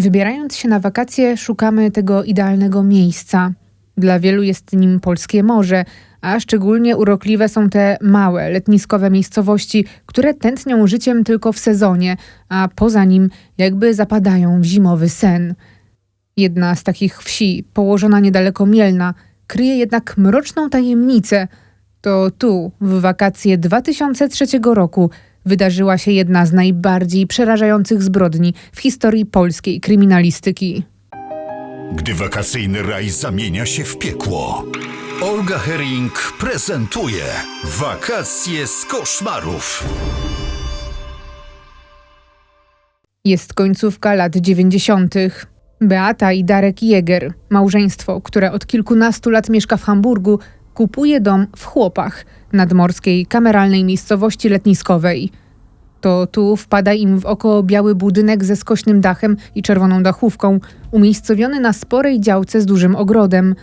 Wybierając się na wakacje, szukamy tego idealnego miejsca. Dla wielu jest nim polskie morze, a szczególnie urokliwe są te małe, letniskowe miejscowości, które tętnią życiem tylko w sezonie, a poza nim jakby zapadają w zimowy sen. Jedna z takich wsi, położona niedaleko Mielna, kryje jednak mroczną tajemnicę. To tu, w wakacje 2003 roku, wydarzyła się jedna z najbardziej przerażających zbrodni w historii polskiej kryminalistyki. Gdy wakacyjny raj zamienia się w piekło. Olga Herring prezentuje Wakacje z koszmarów. Jest końcówka lat 90. Beata i Darek Jäger, małżeństwo, które od kilkunastu lat mieszka w Hamburgu, kupuje dom w Chłopach, nadmorskiej, kameralnej miejscowości letniskowej. To tu wpada im w oko biały budynek ze skośnym dachem i czerwoną dachówką, umiejscowiony na sporej działce z dużym ogrodem.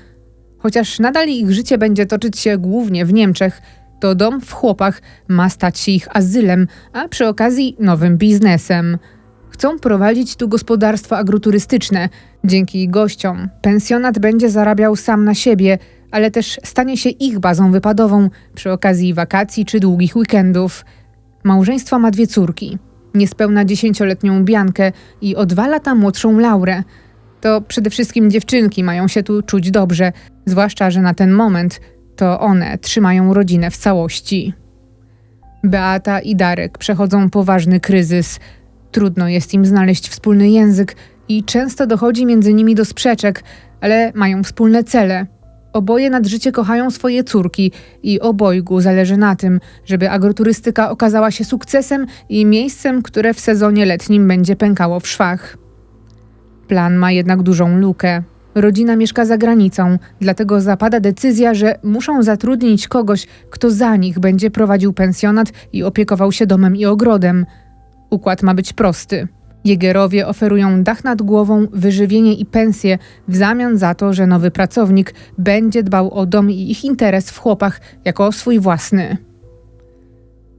Chociaż nadal ich życie będzie toczyć się głównie w Niemczech, to dom w Chłopach ma stać się ich azylem, a przy okazji nowym biznesem. Chcą prowadzić tu gospodarstwo agroturystyczne. Dzięki gościom pensjonat będzie zarabiał sam na siebie, ale też stanie się ich bazą wypadową przy okazji wakacji czy długich weekendów. Małżeństwo ma dwie córki. Niespełna dziesięcioletnią Biankę i o dwa lata młodszą Laurę. To przede wszystkim dziewczynki mają się tu czuć dobrze, zwłaszcza, że na ten moment to one trzymają rodzinę w całości. Beata i Darek przechodzą poważny kryzys. Trudno jest im znaleźć wspólny język i często dochodzi między nimi do sprzeczek, ale mają wspólne cele. Oboje nad życie kochają swoje córki i obojgu zależy na tym, żeby agroturystyka okazała się sukcesem i miejscem, które w sezonie letnim będzie pękało w szwach. Plan ma jednak dużą lukę. Rodzina mieszka za granicą, dlatego zapada decyzja, że muszą zatrudnić kogoś, kto za nich będzie prowadził pensjonat i opiekował się domem i ogrodem. Układ ma być prosty. Jägerowie oferują dach nad głową, wyżywienie i pensję w zamian za to, że nowy pracownik będzie dbał o dom i ich interes w chłopach jako o swój własny.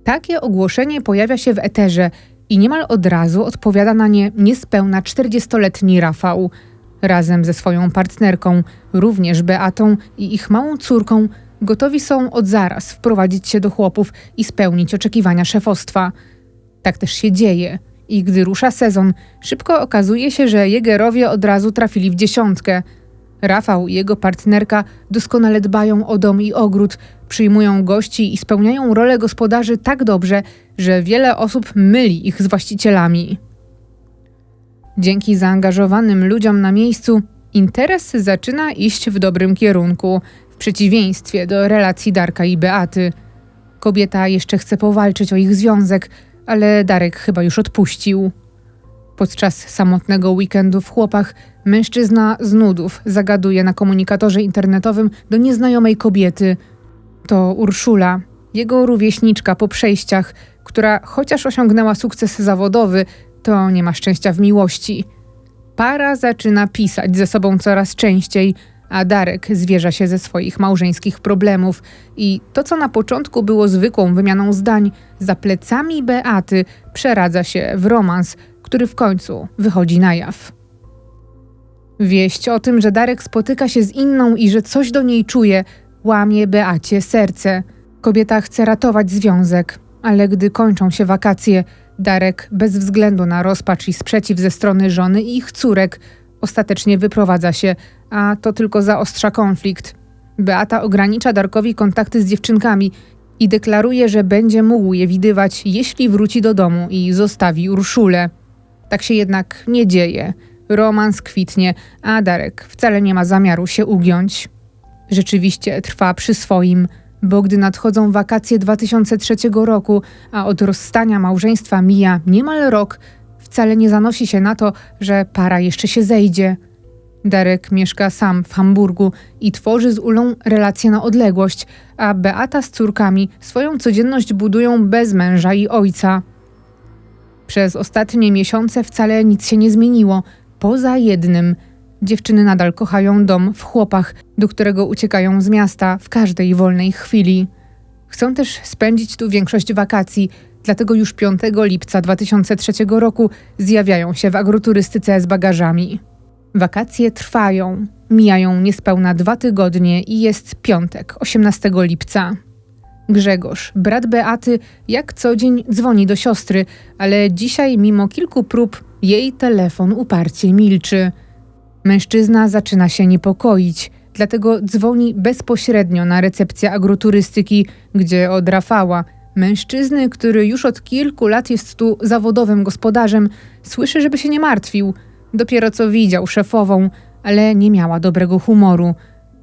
Takie ogłoszenie pojawia się w eterze i niemal od razu odpowiada na nie niespełna 40-letni Rafał. Razem ze swoją partnerką, również Beatą i ich małą córką, gotowi są od zaraz wprowadzić się do chłopów i spełnić oczekiwania szefostwa. Tak też się dzieje. I gdy rusza sezon, szybko okazuje się, że Jägerowie od razu trafili w dziesiątkę. Rafał i jego partnerka doskonale dbają o dom i ogród, przyjmują gości i spełniają rolę gospodarzy tak dobrze, że wiele osób myli ich z właścicielami. Dzięki zaangażowanym ludziom na miejscu, interes zaczyna iść w dobrym kierunku, w przeciwieństwie do relacji Darka i Beaty. Kobieta jeszcze chce powalczyć o ich związek, ale Darek chyba już odpuścił. Podczas samotnego weekendu w chłopach mężczyzna z nudów zagaduje na komunikatorze internetowym do nieznajomej kobiety. To Urszula, jego rówieśniczka po przejściach, która chociaż osiągnęła sukces zawodowy, to nie ma szczęścia w miłości. Para zaczyna pisać ze sobą coraz częściej, a Darek zwierza się ze swoich małżeńskich problemów i to, co na początku było zwykłą wymianą zdań, za plecami Beaty przeradza się w romans, który w końcu wychodzi na jaw. Wieść o tym, że Darek spotyka się z inną i że coś do niej czuje, łamie Beacie serce. Kobieta chce ratować związek, ale gdy kończą się wakacje, Darek, bez względu na rozpacz i sprzeciw ze strony żony i ich córek, ostatecznie wyprowadza się, a to tylko zaostrza konflikt. Beata ogranicza Darkowi kontakty z dziewczynkami i deklaruje, że będzie mógł je widywać, jeśli wróci do domu i zostawi Urszulę. Tak się jednak nie dzieje. Romans kwitnie, a Darek wcale nie ma zamiaru się ugiąć. Rzeczywiście trwa przy swoim, bo gdy nadchodzą wakacje 2003 roku, a od rozstania małżeństwa mija niemal rok, wcale nie zanosi się na to, że para jeszcze się zejdzie. Darek mieszka sam w Hamburgu i tworzy z Ulą relacje na odległość, a Beata z córkami swoją codzienność budują bez męża i ojca. Przez ostatnie miesiące wcale nic się nie zmieniło, poza jednym. Dziewczyny nadal kochają dom w chłopach, do którego uciekają z miasta w każdej wolnej chwili. Chcą też spędzić tu większość wakacji, dlatego już 5 lipca 2003 roku zjawiają się w agroturystyce z bagażami. Wakacje trwają, mijają niespełna dwa tygodnie i jest piątek, 18 lipca. Grzegorz, brat Beaty, jak co dzień dzwoni do siostry, ale dzisiaj, mimo kilku prób, jej telefon uparcie milczy. Mężczyzna zaczyna się niepokoić, dlatego dzwoni bezpośrednio na recepcję agroturystyki, gdzie od Rafała, mężczyzny, który już od kilku lat jest tu zawodowym gospodarzem, słyszy, żeby się nie martwił. Dopiero co widział szefową, ale nie miała dobrego humoru.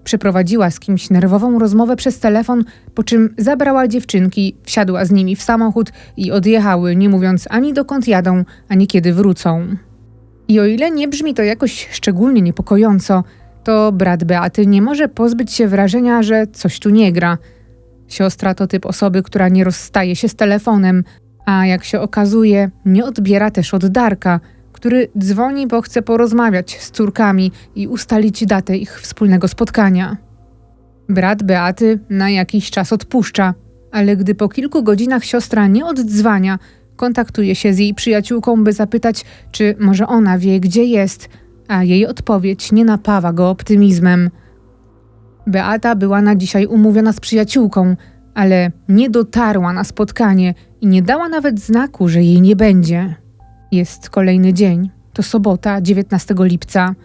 Przeprowadziła z kimś nerwową rozmowę przez telefon, po czym zabrała dziewczynki, wsiadła z nimi w samochód i odjechały, nie mówiąc ani dokąd jadą, ani kiedy wrócą. I o ile nie brzmi to jakoś szczególnie niepokojąco, to brat Beaty nie może pozbyć się wrażenia, że coś tu nie gra. Siostra to typ osoby, która nie rozstaje się z telefonem, a jak się okazuje, nie odbiera też od Darka, który dzwoni, bo chce porozmawiać z córkami i ustalić datę ich wspólnego spotkania. Brat Beaty na jakiś czas odpuszcza, ale gdy po kilku godzinach siostra nie oddzwania, kontaktuje się z jej przyjaciółką, by zapytać, czy może ona wie, gdzie jest, a jej odpowiedź nie napawa go optymizmem. Beata była na dzisiaj umówiona z przyjaciółką, ale nie dotarła na spotkanie i nie dała nawet znaku, że jej nie będzie. Jest kolejny dzień. To sobota, 19 lipca.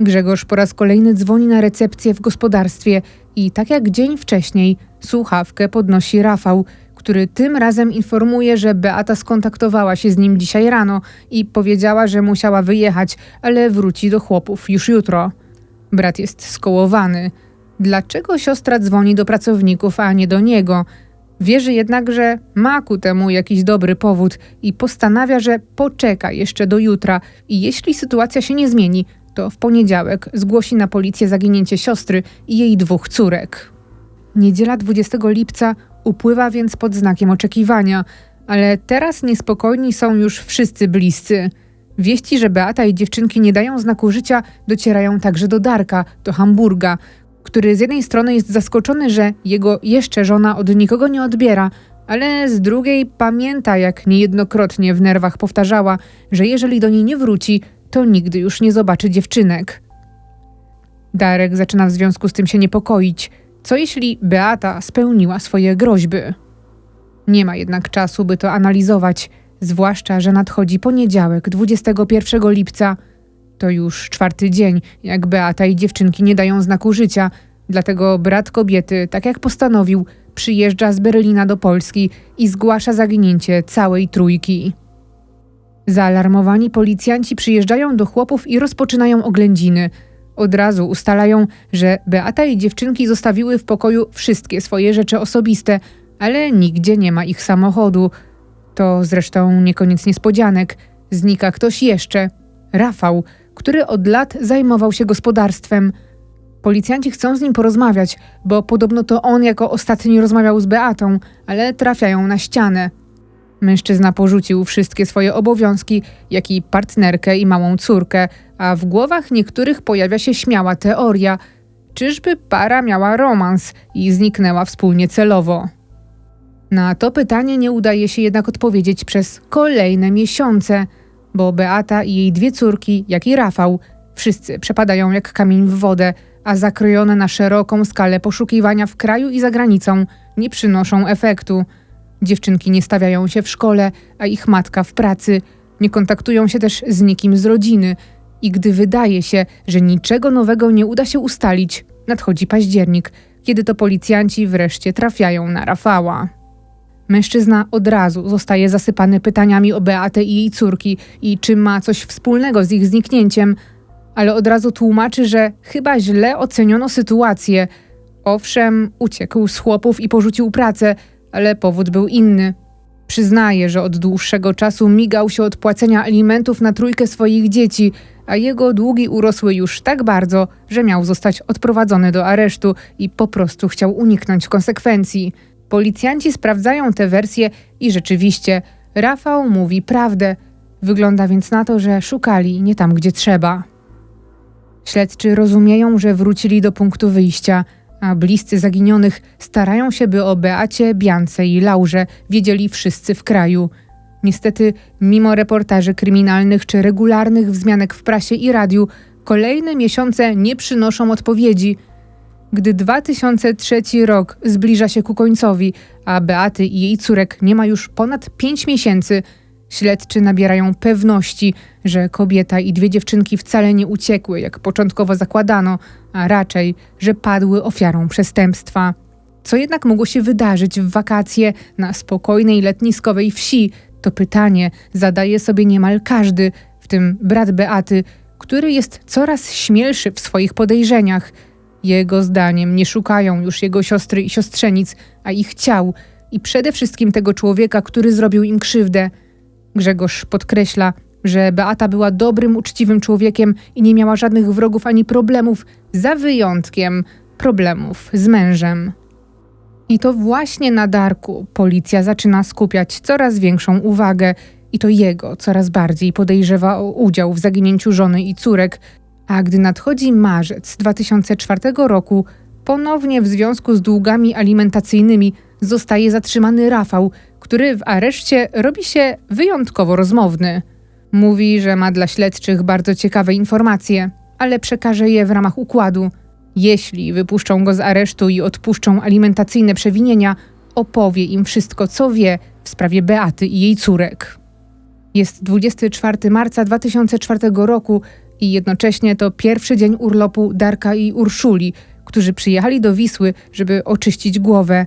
Grzegorz po raz kolejny dzwoni na recepcję w gospodarstwie i tak jak dzień wcześniej, słuchawkę podnosi Rafał, który tym razem informuje, że Beata skontaktowała się z nim dzisiaj rano i powiedziała, że musiała wyjechać, ale wróci do chłopów już jutro. Brat jest skołowany. Dlaczego siostra dzwoni do pracowników, a nie do niego? Wierzy jednak, że ma ku temu jakiś dobry powód i postanawia, że poczeka jeszcze do jutra i jeśli sytuacja się nie zmieni, to w poniedziałek zgłosi na policję zaginięcie siostry i jej dwóch córek. Niedziela 20 lipca upływa więc pod znakiem oczekiwania, ale teraz niespokojni są już wszyscy bliscy. Wieści, że Beata i dziewczynki nie dają znaku życia, docierają także do Darka, do Hamburga, który z jednej strony jest zaskoczony, że jego jeszcze żona od nikogo nie odbiera, ale z drugiej pamięta, jak niejednokrotnie w nerwach powtarzała, że jeżeli do niej nie wróci, to nigdy już nie zobaczy dziewczynek. Darek zaczyna w związku z tym się niepokoić. Co jeśli Beata spełniła swoje groźby? Nie ma jednak czasu, by to analizować, zwłaszcza, że nadchodzi poniedziałek, 21 lipca. To już czwarty dzień, jak Beata i dziewczynki nie dają znaku życia, dlatego brat kobiety, tak jak postanowił, przyjeżdża z Berlina do Polski i zgłasza zaginięcie całej trójki. Zaalarmowani policjanci przyjeżdżają do chłopów i rozpoczynają oględziny. Od razu ustalają, że Beata i dziewczynki zostawiły w pokoju wszystkie swoje rzeczy osobiste, ale nigdzie nie ma ich samochodu. To zresztą nie koniec niespodzianek. Znika ktoś jeszcze. Rafał, który od lat zajmował się gospodarstwem. Policjanci chcą z nim porozmawiać, bo podobno to on jako ostatni rozmawiał z Beatą, ale trafiają na ścianę. Mężczyzna porzucił wszystkie swoje obowiązki, jak i partnerkę i małą córkę, a w głowach niektórych pojawia się śmiała teoria, czyżby para miała romans i zniknęła wspólnie celowo. Na to pytanie nie udaje się jednak odpowiedzieć przez kolejne miesiące, bo Beata i jej dwie córki, jak i Rafał, wszyscy przepadają jak kamień w wodę, a zakrojone na szeroką skalę poszukiwania w kraju i za granicą nie przynoszą efektu. Dziewczynki nie stawiają się w szkole, a ich matka w pracy. Nie kontaktują się też z nikim z rodziny. I gdy wydaje się, że niczego nowego nie uda się ustalić, nadchodzi październik, kiedy to policjanci wreszcie trafiają na Rafała. Mężczyzna od razu zostaje zasypany pytaniami o Beatę i jej córki i czy ma coś wspólnego z ich zniknięciem, ale od razu tłumaczy, że chyba źle oceniono sytuację. Owszem, uciekł z chłopów i porzucił pracę, ale powód był inny. Przyznaje, że od dłuższego czasu migał się od płacenia alimentów na trójkę swoich dzieci, a jego długi urosły już tak bardzo, że miał zostać odprowadzony do aresztu i po prostu chciał uniknąć konsekwencji. Policjanci sprawdzają tę wersję i rzeczywiście Rafał mówi prawdę. Wygląda więc na to, że szukali nie tam, gdzie trzeba. Śledczy rozumieją, że wrócili do punktu wyjścia. a bliscy zaginionych starają się, by o Beacie, Biance i Laurze wiedzieli wszyscy w kraju. Niestety, mimo reportaży kryminalnych czy regularnych wzmianek w prasie i radiu, kolejne miesiące nie przynoszą odpowiedzi. Gdy 2003 rok zbliża się ku końcowi, a Beaty i jej córek nie ma już ponad 5 miesięcy, śledczy nabierają pewności, że kobieta i dwie dziewczynki wcale nie uciekły, jak początkowo zakładano, a raczej, że padły ofiarą przestępstwa. Co jednak mogło się wydarzyć w wakacje na spokojnej letniskowej wsi, to pytanie zadaje sobie niemal każdy, w tym brat Beaty, który jest coraz śmielszy w swoich podejrzeniach. Jego zdaniem nie szukają już jego siostry i siostrzenic, a ich ciał i przede wszystkim tego człowieka, który zrobił im krzywdę. Grzegorz podkreśla, że Beata była dobrym, uczciwym człowiekiem i nie miała żadnych wrogów ani problemów, za wyjątkiem problemów z mężem. I to właśnie na Darku policja zaczyna skupiać coraz większą uwagę i to jego coraz bardziej podejrzewa o udział w zaginięciu żony i córek, a gdy nadchodzi marzec 2004 roku, ponownie w związku z długami alimentacyjnymi zostaje zatrzymany Rafał, który w areszcie robi się wyjątkowo rozmowny. Mówi, że ma dla śledczych bardzo ciekawe informacje, ale przekaże je w ramach układu. Jeśli wypuszczą go z aresztu i odpuszczą alimentacyjne przewinienia, opowie im wszystko, co wie w sprawie Beaty i jej córek. Jest 24 marca 2004 roku i jednocześnie to pierwszy dzień urlopu Darka i Urszuli, którzy przyjechali do Wisły, żeby oczyścić głowę.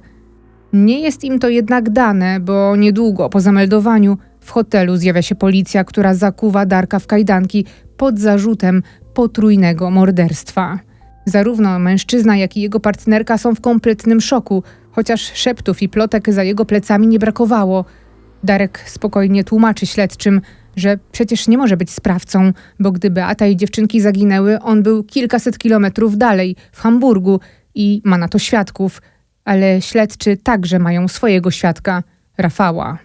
Nie jest im to jednak dane, bo niedługo po zameldowaniu w hotelu zjawia się policja, która zakuwa Darka w kajdanki pod zarzutem potrójnego morderstwa. Zarówno mężczyzna, jak i jego partnerka są w kompletnym szoku, chociaż szeptów i plotek za jego plecami nie brakowało. Darek spokojnie tłumaczy śledczym, że przecież nie może być sprawcą, bo gdy Beata i dziewczynki zaginęły, on był kilkaset kilometrów dalej, w Hamburgu i ma na to świadków. Ale śledczy także mają swojego świadka, Rafała.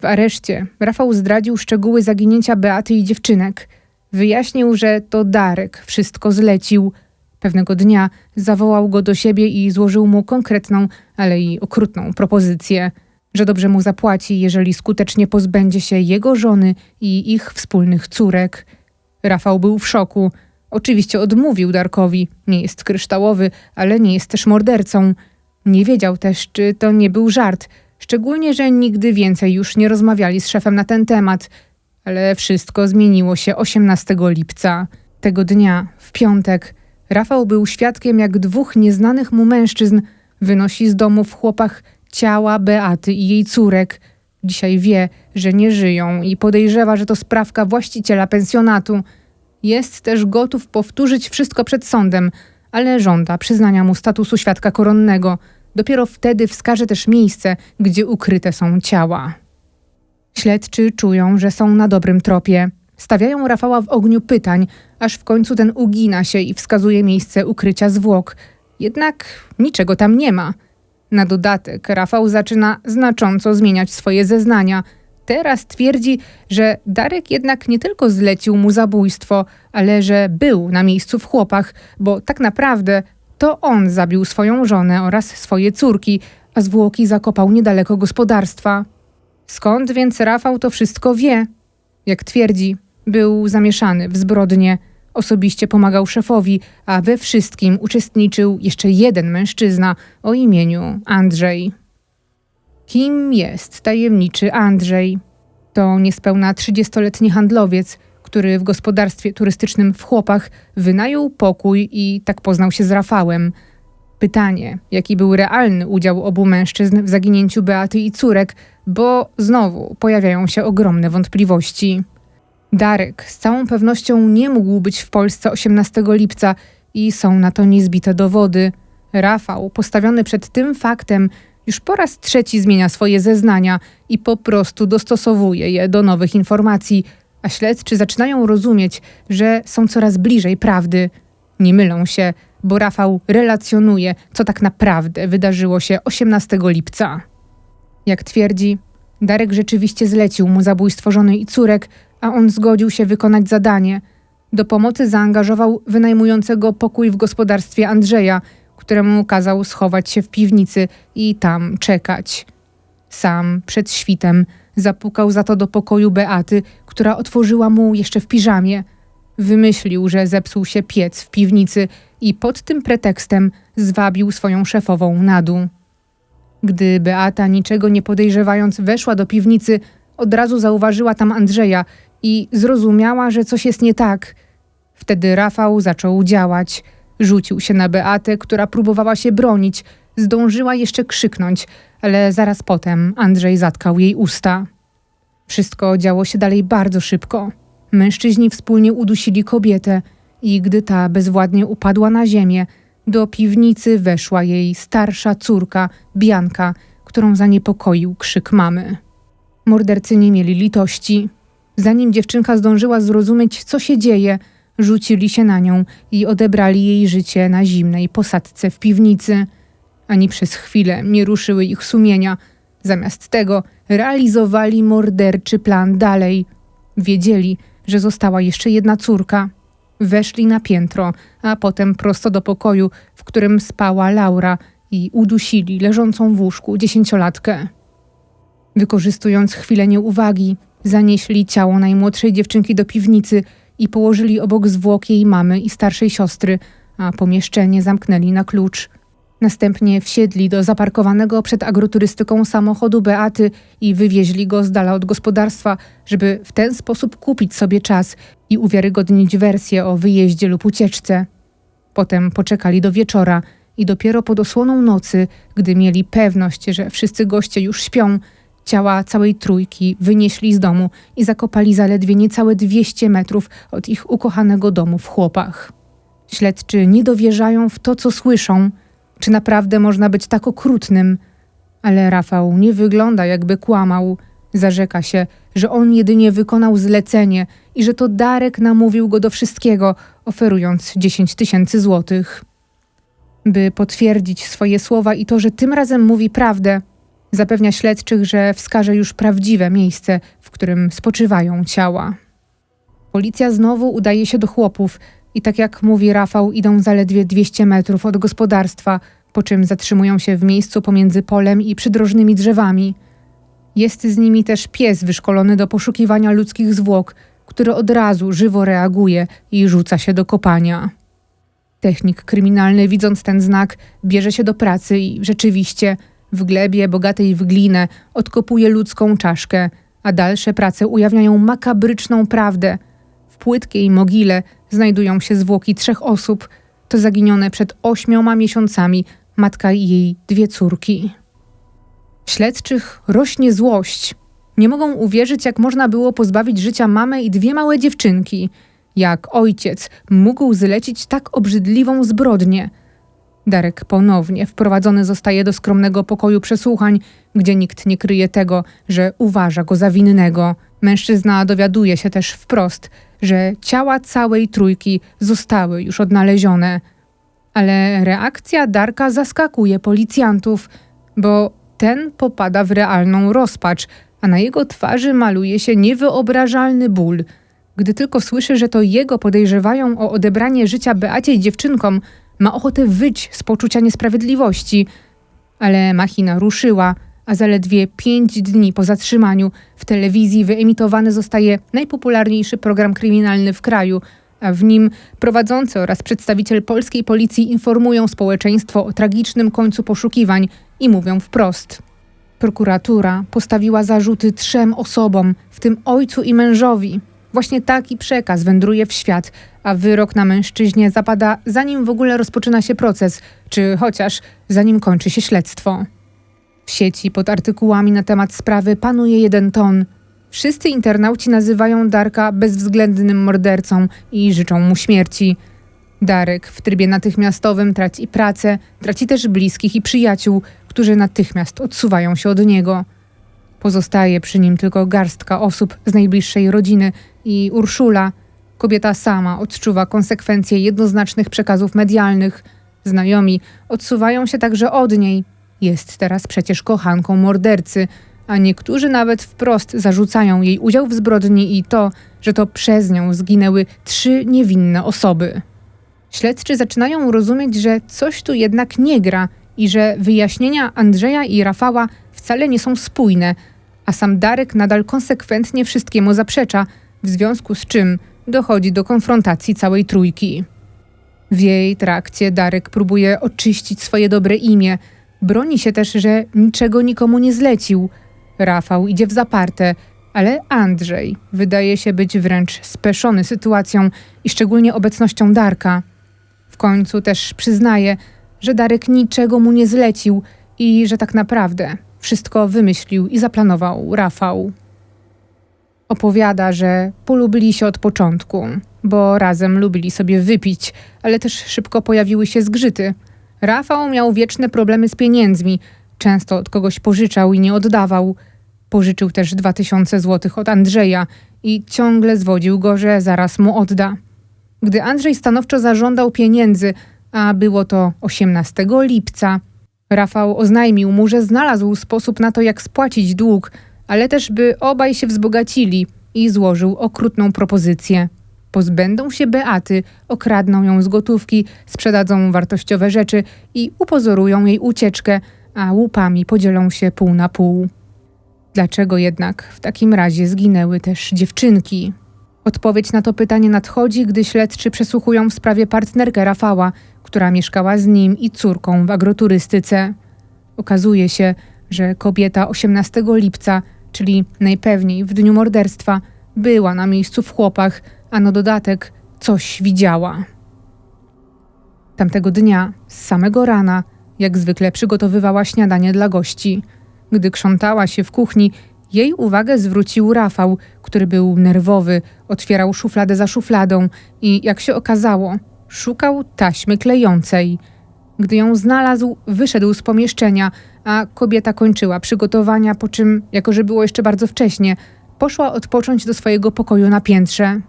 W areszcie Rafał zdradził szczegóły zaginięcia Beaty i dziewczynek. Wyjaśnił, że to Darek wszystko zlecił. Pewnego dnia zawołał go do siebie i złożył mu konkretną, ale i okrutną propozycję, że dobrze mu zapłaci, jeżeli skutecznie pozbędzie się jego żony i ich wspólnych córek. Rafał był w szoku. Oczywiście odmówił Darkowi. Nie jest kryształowy, ale nie jest też mordercą. Nie wiedział też, czy to nie był żart, szczególnie, że nigdy więcej już nie rozmawiali z szefem na ten temat. Ale wszystko zmieniło się 18 lipca. Tego dnia, w piątek, Rafał był świadkiem, jak dwóch nieznanych mu mężczyzn wynosi z domu w chłopach ciała Beaty i jej córek. Dzisiaj wie, że nie żyją i podejrzewa, że to sprawka właściciela pensjonatu. Jest też gotów powtórzyć wszystko przed sądem, ale żąda przyznania mu statusu świadka koronnego. Dopiero wtedy wskaże też miejsce, gdzie ukryte są ciała. Śledczy czują, że są na dobrym tropie. Stawiają Rafała w ogniu pytań, aż w końcu ten ugina się i wskazuje miejsce ukrycia zwłok. Jednak niczego tam nie ma. Na dodatek Rafał zaczyna znacząco zmieniać swoje zeznania. Teraz twierdzi, że Darek jednak nie tylko zlecił mu zabójstwo, ale że był na miejscu w chłopach, bo tak naprawdę to on zabił swoją żonę oraz swoje córki, a zwłoki zakopał niedaleko gospodarstwa. Skąd więc Rafał to wszystko wie? Jak twierdzi, był zamieszany w zbrodnie, osobiście pomagał szefowi, a we wszystkim uczestniczył jeszcze jeden mężczyzna o imieniu Andrzej. Kim jest tajemniczy Andrzej? To niespełna 30-letni handlowiec, który w gospodarstwie turystycznym w Chłopach wynajął pokój i tak poznał się z Rafałem. Pytanie, jaki był realny udział obu mężczyzn w zaginięciu Beaty i córek, bo znowu pojawiają się ogromne wątpliwości. Darek z całą pewnością nie mógł być w Polsce 18 lipca i są na to niezbite dowody. Rafał, postawiony przed tym faktem, już po raz trzeci zmienia swoje zeznania i po prostu dostosowuje je do nowych informacji, a śledczy zaczynają rozumieć, że są coraz bliżej prawdy. Nie mylą się, bo Rafał relacjonuje, co tak naprawdę wydarzyło się 18 lipca. Jak twierdzi, Darek rzeczywiście zlecił mu zabójstwo żony i córek, a on zgodził się wykonać zadanie. Do pomocy zaangażował wynajmującego pokój w gospodarstwie Andrzeja, któremu kazał schować się w piwnicy i tam czekać. Sam przed świtem zapukał za to do pokoju Beaty, która otworzyła mu jeszcze w piżamie. Wymyślił, że zepsuł się piec w piwnicy i pod tym pretekstem zwabił swoją szefową na dół. Gdy Beata, niczego nie podejrzewając, weszła do piwnicy, od razu zauważyła tam Andrzeja i zrozumiała, że coś jest nie tak. Wtedy Rafał zaczął działać. Rzucił się na Beatę, która próbowała się bronić. Zdążyła jeszcze krzyknąć, ale zaraz potem Andrzej zatkał jej usta. Wszystko działo się dalej bardzo szybko. Mężczyźni wspólnie udusili kobietę i gdy ta bezwładnie upadła na ziemię, do piwnicy weszła jej starsza córka, Bianka, którą zaniepokoił krzyk mamy. Mordercy nie mieli litości. Zanim dziewczynka zdążyła zrozumieć, co się dzieje, rzucili się na nią i odebrali jej życie na zimnej posadce w piwnicy. Ani przez chwilę nie ruszyły ich sumienia. Zamiast tego realizowali morderczy plan dalej. Wiedzieli, że została jeszcze jedna córka. Weszli na piętro, a potem prosto do pokoju, w którym spała Laura i udusili leżącą w łóżku dziesięciolatkę. Wykorzystując chwilę nieuwagi, zanieśli ciało najmłodszej dziewczynki do piwnicy i położyli obok zwłok jej mamy i starszej siostry, a pomieszczenie zamknęli na klucz. Następnie wsiedli do zaparkowanego przed agroturystyką samochodu Beaty i wywieźli go z dala od gospodarstwa, żeby w ten sposób kupić sobie czas i uwiarygodnić wersję o wyjeździe lub ucieczce. Potem poczekali do wieczora i dopiero pod osłoną nocy, gdy mieli pewność, że wszyscy goście już śpią, ciała całej trójki wynieśli z domu i zakopali zaledwie niecałe 200 metrów od ich ukochanego domu w chłopach. Śledczy nie dowierzają w to, co słyszą. Czy naprawdę można być tak okrutnym? Ale Rafał nie wygląda, jakby kłamał. Zarzeka się, że on jedynie wykonał zlecenie i że to Darek namówił go do wszystkiego, oferując 10 tysięcy złotych. By potwierdzić swoje słowa i to, że tym razem mówi prawdę, zapewnia śledczych, że wskaże już prawdziwe miejsce, w którym spoczywają ciała. Policja znowu udaje się do chłopów i tak jak mówi Rafał, idą zaledwie 200 metrów od gospodarstwa, po czym zatrzymują się w miejscu pomiędzy polem i przydrożnymi drzewami. Jest z nimi też pies wyszkolony do poszukiwania ludzkich zwłok, który od razu żywo reaguje i rzuca się do kopania. Technik kryminalny, widząc ten znak, bierze się do pracy i rzeczywiście w glebie bogatej w glinę odkopuje ludzką czaszkę, a dalsze prace ujawniają makabryczną prawdę. W płytkiej mogile znajdują się zwłoki trzech osób, to zaginione przed ośmioma miesiącami matka i jej dwie córki. W śledczych rośnie złość. Nie mogą uwierzyć, jak można było pozbawić życia mamę i dwie małe dziewczynki. Jak ojciec mógł zlecić tak obrzydliwą zbrodnię. Darek ponownie wprowadzony zostaje do skromnego pokoju przesłuchań, gdzie nikt nie kryje tego, że uważa go za winnego. Mężczyzna dowiaduje się też wprost, że ciała całej trójki zostały już odnalezione. Ale reakcja Darka zaskakuje policjantów, bo ten popada w realną rozpacz, a na jego twarzy maluje się niewyobrażalny ból. Gdy tylko słyszy, że to jego podejrzewają o odebranie życia Beacie i dziewczynkom, ma ochotę wyć z poczucia niesprawiedliwości. Ale machina ruszyła, a zaledwie pięć dni po zatrzymaniu w telewizji wyemitowany zostaje najpopularniejszy program kryminalny w kraju, a w nim prowadzący oraz przedstawiciel polskiej policji informują społeczeństwo o tragicznym końcu poszukiwań i mówią wprost. Prokuratura postawiła zarzuty trzem osobom, w tym ojcu i mężowi. Właśnie taki przekaz wędruje w świat, a wyrok na mężczyźnie zapada zanim w ogóle rozpoczyna się proces, czy chociaż zanim kończy się śledztwo. W sieci pod artykułami na temat sprawy panuje jeden ton. Wszyscy internauci nazywają Darka bezwzględnym mordercą i życzą mu śmierci. Darek w trybie natychmiastowym traci pracę, traci też bliskich i przyjaciół, którzy natychmiast odsuwają się od niego. Pozostaje przy nim tylko garstka osób z najbliższej rodziny i Urszula. Kobieta sama odczuwa konsekwencje jednoznacznych przekazów medialnych. Znajomi odsuwają się także od niej. Jest teraz przecież kochanką mordercy, a niektórzy nawet wprost zarzucają jej udział w zbrodni i to, że to przez nią zginęły trzy niewinne osoby. Śledczy zaczynają rozumieć, że coś tu jednak nie gra i że wyjaśnienia Andrzeja i Rafała wcale nie są spójne, a sam Darek nadal konsekwentnie wszystkiemu zaprzecza, w związku z czym dochodzi do konfrontacji całej trójki. W jej trakcie Darek próbuje oczyścić swoje dobre imię. Broni się też, że niczego nikomu nie zlecił. Rafał idzie w zaparte, ale Andrzej wydaje się być wręcz speszony sytuacją i szczególnie obecnością Darka. W końcu też przyznaje, że Darek niczego mu nie zlecił i że tak naprawdę wszystko wymyślił i zaplanował Rafał. Opowiada, że polubili się od początku, bo razem lubili sobie wypić, ale też szybko pojawiły się zgrzyty. Rafał miał wieczne problemy z pieniędzmi, często od kogoś pożyczał i nie oddawał. Pożyczył też dwa tysiące złotych od Andrzeja i ciągle zwodził go, że zaraz mu odda. Gdy Andrzej stanowczo zażądał pieniędzy, a było to 18 lipca, Rafał oznajmił mu, że znalazł sposób na to, jak spłacić dług, ale też by obaj się wzbogacili i złożył okrutną propozycję. Pozbędą się Beaty, okradną ją z gotówki, sprzedadzą wartościowe rzeczy i upozorują jej ucieczkę, a łupami podzielą się pół na pół. Dlaczego jednak w takim razie zginęły też dziewczynki? Odpowiedź na to pytanie nadchodzi, gdy śledczy przesłuchują w sprawie partnerkę Rafała, która mieszkała z nim i córką w agroturystyce. Okazuje się, że kobieta 18 lipca, czyli najpewniej w dniu morderstwa, była na miejscu w chłopach, a na dodatek coś widziała. Tamtego dnia, z samego rana, jak zwykle przygotowywała śniadanie dla gości. Gdy krzątała się w kuchni, jej uwagę zwrócił Rafał, który był nerwowy, otwierał szufladę za szufladą i, jak się okazało, szukał taśmy klejącej. Gdy ją znalazł, wyszedł z pomieszczenia, a kobieta kończyła przygotowania, po czym, jako że było jeszcze bardzo wcześnie, poszła odpocząć do swojego pokoju na piętrze.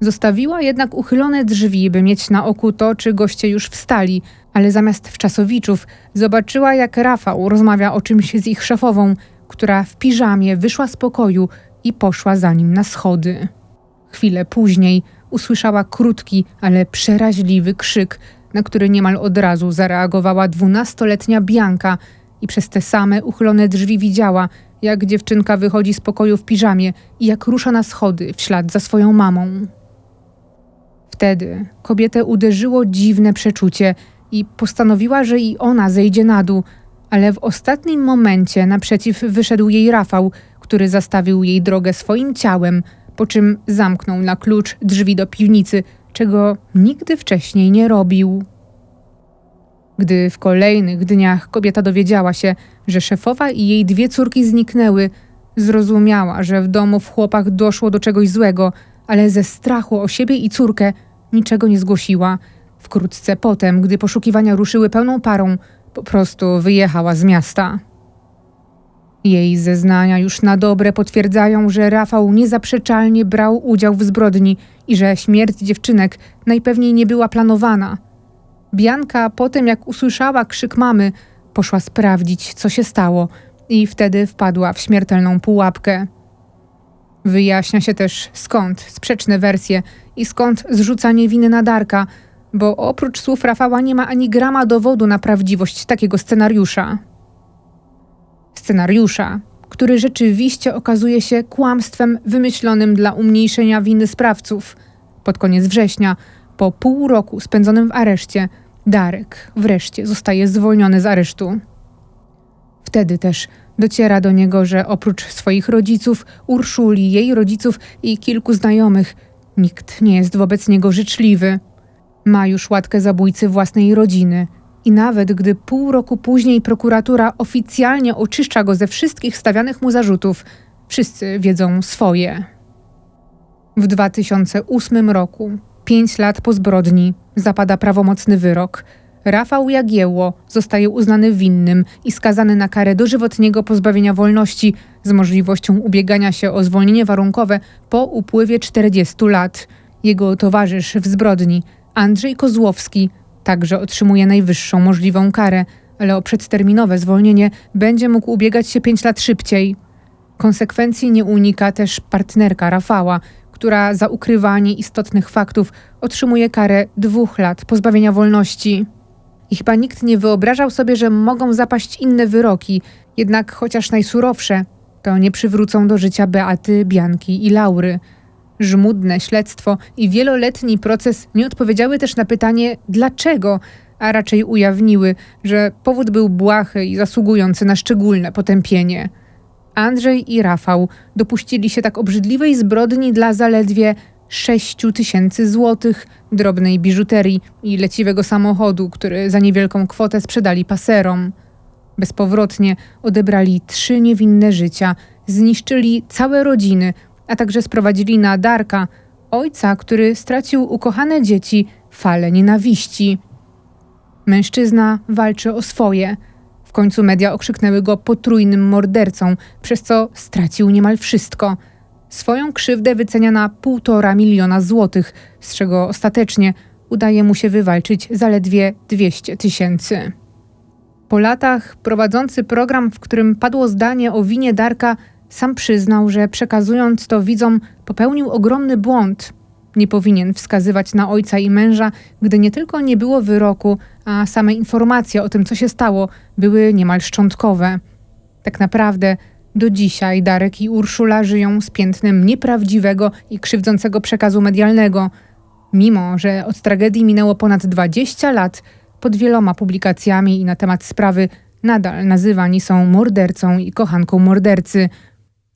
Zostawiła jednak uchylone drzwi, by mieć na oku to, czy goście już wstali, ale zamiast wczasowiczów zobaczyła, jak Rafał rozmawia o czymś z ich szefową, która w piżamie wyszła z pokoju i poszła za nim na schody. Chwilę później usłyszała krótki, ale przeraźliwy krzyk, na który niemal od razu zareagowała dwunastoletnia Bianka i przez te same uchylone drzwi widziała, jak dziewczynka wychodzi z pokoju w piżamie i jak rusza na schody w ślad za swoją mamą. Wtedy kobietę uderzyło dziwne przeczucie i postanowiła, że i ona zejdzie na dół, ale w ostatnim momencie naprzeciw wyszedł jej Rafał, który zastawił jej drogę swoim ciałem, po czym zamknął na klucz drzwi do piwnicy, czego nigdy wcześniej nie robił. Gdy w kolejnych dniach kobieta dowiedziała się, że szefowa i jej dwie córki zniknęły, zrozumiała, że w domu w chłopach doszło do czegoś złego, ale ze strachu o siebie i córkę niczego nie zgłosiła. Wkrótce potem, gdy poszukiwania ruszyły pełną parą, po prostu wyjechała z miasta. Jej zeznania już na dobre potwierdzają, że Rafał niezaprzeczalnie brał udział w zbrodni i że śmierć dziewczynek najpewniej nie była planowana. Bianka, po tym jak usłyszała krzyk mamy, poszła sprawdzić, co się stało, i wtedy wpadła w śmiertelną pułapkę. Wyjaśnia się też skąd sprzeczne wersje i skąd zrzucanie winy na Darka, bo oprócz słów Rafała nie ma ani grama dowodu na prawdziwość takiego scenariusza. Scenariusza, który rzeczywiście okazuje się kłamstwem wymyślonym dla umniejszenia winy sprawców. Pod koniec września, po pół roku spędzonym w areszcie, Darek wreszcie zostaje zwolniony z aresztu. Wtedy też dociera do niego, że oprócz swoich rodziców, Urszuli, jej rodziców i kilku znajomych, nikt nie jest wobec niego życzliwy. Ma już łatkę zabójcy własnej rodziny i nawet gdy pół roku później prokuratura oficjalnie oczyszcza go ze wszystkich stawianych mu zarzutów, wszyscy wiedzą swoje. W 2008 roku, pięć lat po zbrodni, zapada prawomocny wyrok. Rafał Jagiełło zostaje uznany winnym i skazany na karę dożywotniego pozbawienia wolności z możliwością ubiegania się o zwolnienie warunkowe po upływie 40 lat. Jego towarzysz w zbrodni, Andrzej Kozłowski, także otrzymuje najwyższą możliwą karę, ale o przedterminowe zwolnienie będzie mógł ubiegać się 5 lat szybciej. Konsekwencji nie unika też partnerka Rafała, która za ukrywanie istotnych faktów otrzymuje karę dwóch lat pozbawienia wolności. I chyba nikt nie wyobrażał sobie, że mogą zapaść inne wyroki, jednak chociaż najsurowsze, to nie przywrócą do życia Beaty, Bianki i Laury. Żmudne śledztwo i wieloletni proces nie odpowiedziały też na pytanie dlaczego, a raczej ujawniły, że powód był błahy i zasługujący na szczególne potępienie. Andrzej i Rafał dopuścili się tak obrzydliwej zbrodni dla zaledwie 6 tysięcy złotych, drobnej biżuterii i leciwego samochodu, który za niewielką kwotę sprzedali paserom. Bezpowrotnie odebrali trzy niewinne życia, zniszczyli całe rodziny, a także sprowadzili na Darka, ojca, który stracił ukochane dzieci, falę nienawiści. Mężczyzna walczy o swoje. Końcu media okrzyknęły go potrójnym mordercą, przez co stracił niemal wszystko. Swoją krzywdę wycenia na półtora miliona złotych, z czego ostatecznie udaje mu się wywalczyć zaledwie 200 tysięcy. Po latach prowadzący program, w którym padło zdanie o winie Darka, sam przyznał, że przekazując to widzom, popełnił ogromny błąd. Nie powinien wskazywać na ojca i męża, gdy nie tylko nie było wyroku, a same informacje o tym, co się stało, były niemal szczątkowe. Tak naprawdę do dzisiaj Darek i Urszula żyją z piętnem nieprawdziwego i krzywdzącego przekazu medialnego. Mimo, że od tragedii minęło ponad 20 lat, pod wieloma publikacjami i na temat sprawy nadal nazywani są mordercą i kochanką mordercy.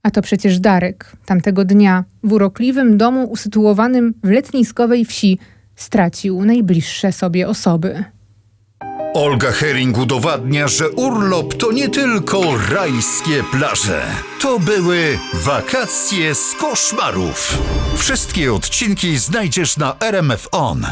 A to przecież Darek tamtego dnia w urokliwym domu usytuowanym w letniskowej wsi stracił najbliższe sobie osoby. Olga Herring udowadnia, że urlop to nie tylko rajskie plaże. To były wakacje z koszmarów. Wszystkie odcinki znajdziesz na RMF On.